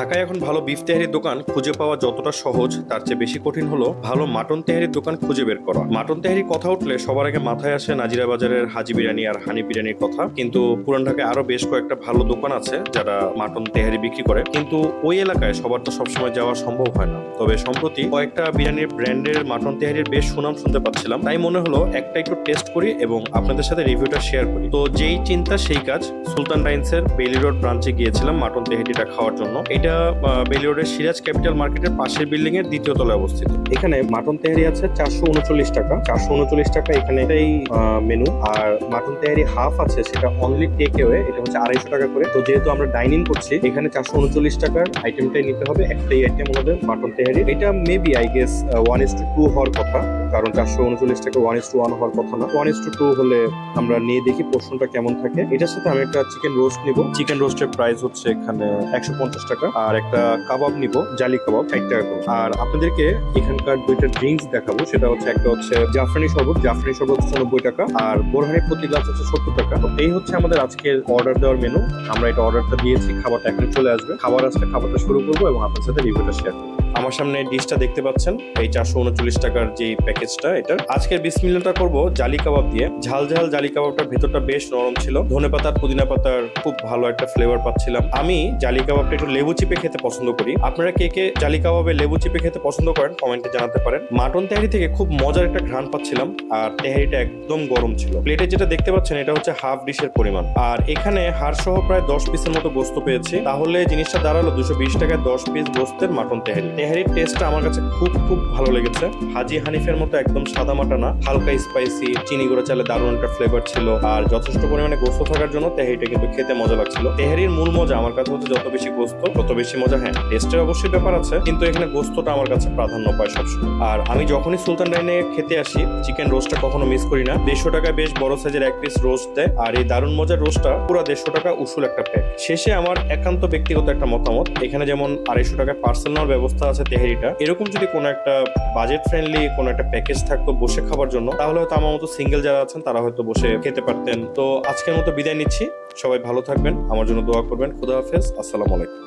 ঢাকায় এখন ভালো বিফ তেহারির দোকান খুঁজে পাওয়া যতটা সহজ, তার চেয়ে বেশি কঠিন হলো ভালো মাটন তেহারির দোকান খুঁজে বের করা। মাটন তেহারি কথা উঠলে সবার আগে মাথায় আসে নাজিরা বাজারের হাজি বিরিয়ানি আর হানি বিরিয়ানির কথা। কিন্তু পুরান ঢাকায় আরও বেশ কয়েকটা ভালো দোকান আছে যারা মাটন তেহারি বিক্রি করে। কিন্তু ওই এলাকায় সবার তো সবসময় যাওয়া সম্ভব হয় না। তবে সম্প্রতি কয়েকটা বিরিয়ানির ব্র্যান্ডের মাটন তেহারির বেশ সুনাম শুনতে পাচ্ছিলাম। তাই মনে হলো একটা একটু টেস্ট করি এবং আপনাদের সাথে রিভিউটা শেয়ার করি। তো যেই চিন্তা, সেই কাজ সুলতান ডাইন্সের বেলি রোড ব্রাঞ্চে গিয়েছিলাম মাটন তেহারিটা খাওয়ার জন্য। এটা আহ, বেলি রোডের সিরাজ ক্যাপিটাল মার্কেটের পাশের বিল্ডিং এর দ্বিতীয় তলায় অবস্থিত। এখানে মাটন তেহারি আছে চারশো উনচল্লিশ টাকা। চারশো উনচল্লিশ টাকা এখানে এই মেনু আর মাটন তেহারি হাফ আছে সেটা অনলি টেক অ্যাওয়ে এটা হচ্ছে আড়াইশো টাকা করে। তো যেহেতু আমরা ডাইনিং করছি এখানে চারশো উনচল্লিশ টাকার আইটেমটাই নিতে হবে। একটাই আইটেম ওনাদের মাটন তেহারি। এটা maybe I guess one is to two হওয়ার কথা। কারণ চারশো উনচল্লিশ টাকা ওয়ান ইস টু ওয়ান হওয়ার কথা না। ওয়ান ইস টু টু হলে আমরা নিয়ে দেখি পোর্শনটা কেমন থাকে। এটার সাথে আমি একটা চিকেন রোস্ট নিব। চিকেন রোস্টের প্রাইস হচ্ছে এখানে একশো পঞ্চাশ টাকা। আর একটা কাবাব নিব, জালি কাবাব, ষাট টাকা করে। আর আপনাদেরকে এখানকার দুইটা ড্রিঙ্কস দেখাবো। সেটা হচ্ছে একটা হচ্ছে জাফরানি শরবত। জাফরানি শরবত হচ্ছে নব্বই টাকা। আর বোরহানি প্রতি গ্লাস হচ্ছে সত্তর টাকা। তো এই হচ্ছে আমাদের আজকের অর্ডার দেওয়ার মেনু আমরা এটা অর্ডারটা দিয়েছি, খাবারটা এখন চলে আসবে। খাবার আসলে খাবারটা শুরু করব এবং আপনার সাথে রিভিউটা শেয়ার করব। আমার সামনে ডিশটা দেখতে পাচ্ছেন। এই চারশো উনচল্লিশ টাকার যে প্যাকেজটা এটা আজকের বিসমিল্লাটা করব জালি কাবাব দিয়ে। ঝাল ঝাল জালি কাবাবটার ভেতরটা বেশ নরম ছিল। ধনে পাতার পুদিনা পাতার খুব ভালো একটা ফ্লেভার পাচ্ছিলাম। আমি জালি কাবাবটা একটু লেবু চিপে খেতে পছন্দ করি। আপনারা কে কে জালি কাবাবে লেবু চিপে খেতে পছন্দ করেন, কমেন্টে জানাতে পারেন। মাটন তেহারি থেকে খুব মজার একটা ঘ্রাণ পাচ্ছিলাম, আর তেহারিটা একদম গরম ছিল। প্লেটে যেটা দেখতে পাচ্ছেন, এটা হচ্ছে হাফ ডিশের পরিমাণ। আর এখানে হাড় সহ প্রায় দশ পিসের মতো গোস্ত পেয়েছি। তাহলে জিনিসটা দাঁড়াল দুশো বিশ টাকায় দশ পিস গোস্তের মাটন তেহারি। তেহারির টেস্টটা আমার কাছে খুব খুব ভালো লেগেছে। হাজি হানিফের মতো একদম সাদা মাটা না। হালকা স্পাইসি চিনি গুঁড়ো চালে দারুণ একটা ফ্লেভার ছিল। আর যথেষ্ট পরিমাণে গোস্ত থাকার জন্য তেহারিটা কিন্তু খেতে মজা লাগছিল। তেহারির মূল মজা আমার কাছে হচ্ছে যত বেশি গোস্ত, তত বেশি মজা। হ্যাঁ টেস্টের অবশ্যই ব্যাপার আছে, কিন্তু এখানে গোস্তটা আমার কাছে প্রাধান্য পায় সবসময়। আর আমি যখনই সুলতান ডাইনে খেতে আসি চিকেন রোস্টটা কখনো মিস করি না। দেড়শো টাকায় বেশ বড় সাইজের এক পিস রোস্ট দেয়। আর এই দারুণ মজার রোস্টটা পুরো দেড়শো টাকা উসুল একটা প্যাক শেষে আমার একান্ত ব্যক্তিগত একটা মতামত। এখানে যেমন আড়াইশো টাকায় পার্সেল নেওয়ার ব্যবস্থা আছে তেহারিটা। এরকম যদি কোনো একটা বাজেট ফ্রেন্ডলি কোনো একটা প্যাকেজ থাকতো বসে খাবার জন্য, তাহলে হয়তো আমার মতো সিঙ্গেল যারা আছেন, তারা হয়তো বসে খেতে পারতেন। তো আজকের মতো বিদায় নিচ্ছি। সবাই ভালো থাকবেন। আমার জন্য দোয়া করবেন। খুদা হাফেজ। আসসালামু আলাইকুম।